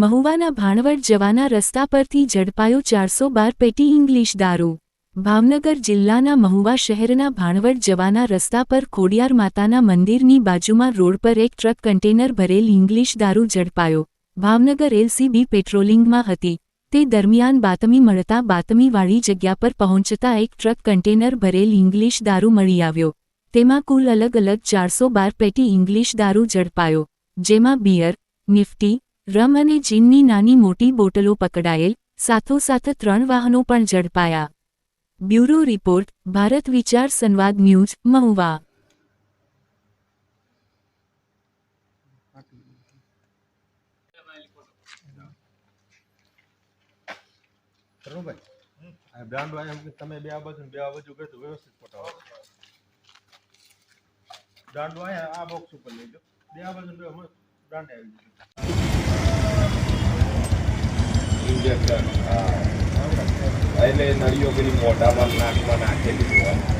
મહુવાના ભાણવડ જવાના રસ્તા પરથી ઝડપાયો ચારસો બાર પેટી ઇંગ્લિશ દારૂ. ભાવનગર જિલ્લાના મહુવા શહેરના ભાણવડ જવાના રસ્તા પર ખોડિયાર માતાના મંદિરની બાજુમાં રોડ પર એક ટ્રક કન્ટેનર ભરેલ ઇંગ્લિશ દારૂ ઝડપાયો. ભાવનગર એલસીબી પેટ્રોલિંગમાં હતી. તે દરમિયાન બાતમી મળતા બાતમીવાળી જગ્યા પર પહોંચતા એક ટ્રક કન્ટેનર ભરેલ ઇંગ્લિશ દારૂ મળી આવ્યો. તેમાં કુલ અલગ અલગ ચારસો બાર પેટી ઇંગ્લિશ દારૂ ઝડપાયો. જેમાં બિયર, નિફ્ટી રમ અને જીનની નાની મોટી બોટલો પકડાયેલ સાથોસાથ ત્રણ વાહનો પણ ઝડપાયા બ્યુરો રિપોર્ટ ભારત વિચાર સંવાદ ન્યૂઝ મહુવા તરુણભાઈ આ બ્રાન્ડ વાળા એમ કે તમે બે આ બાજુ ને બે આ બાજુ ગયો તો વ્યવસ્થિત ફોટો આવે બ્રાન્ડ વાળા આ બોક્સ ઉપર લેજો બે આ બાજુ ને બે હમણાં બ્રાન્ડ આવી જશે ઇન્જેક્શન હા એટલે નળીઓ પેલી મોઢામાં નાકમાં નાખેલી હોય.